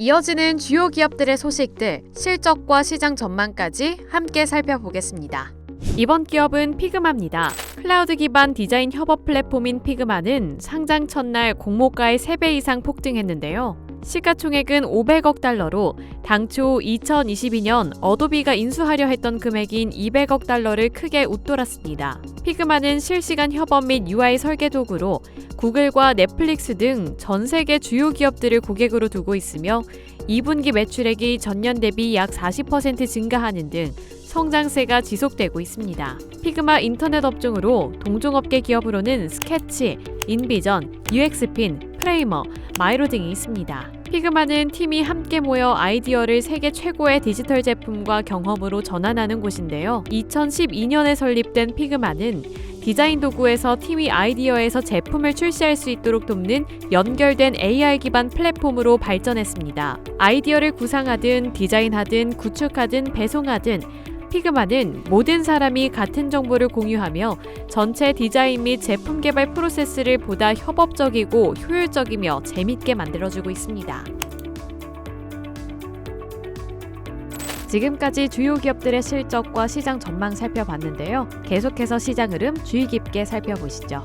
이어지는 주요 기업들의 소식들, 실적과 시장 전망까지 함께 살펴보겠습니다. 이번 기업은 피그마입니다. 클라우드 기반 디자인 협업 플랫폼인 피그마는 상장 첫날 공모가의 3배 이상 폭등했는데요. 시가총액은 500억 달러로 당초 2022년 어도비가 인수하려 했던 금액인 200억 달러를 크게 웃돌았습니다. 피그마는 실시간 협업 및 UI 설계 도구로 구글과 넷플릭스 등 전 세계 주요 기업들을 고객으로 두고 있으며 2분기 매출액이 전년 대비 약 40% 증가하는 등 성장세가 지속되고 있습니다. 피그마 인터넷 업종으로 동종업계 기업으로는 스케치, 인비전, UX핀, 프레이머, 마이로 등이 있습니다. 피그마는 팀이 함께 모여 아이디어를 세계 최고의 디지털 제품과 경험으로 전환하는 곳인데요. 2012년에 설립된 피그마는 디자인 도구에서 팀이 아이디어에서 제품을 출시할 수 있도록 돕는 연결된 AI 기반 플랫폼으로 발전했습니다. 아이디어를 구상하든 디자인하든 구축하든 배송하든 피그마는 모든 사람이 같은 정보를 공유하며 전체 디자인 및 제품 개발 프로세스를 보다 협업적이고 효율적이며 재밌게 만들어주고 있습니다. 지금까지 주요 기업들의 실적과 시장 전망 살펴봤는데요. 계속해서 시장 흐름 주의 깊게 살펴보시죠.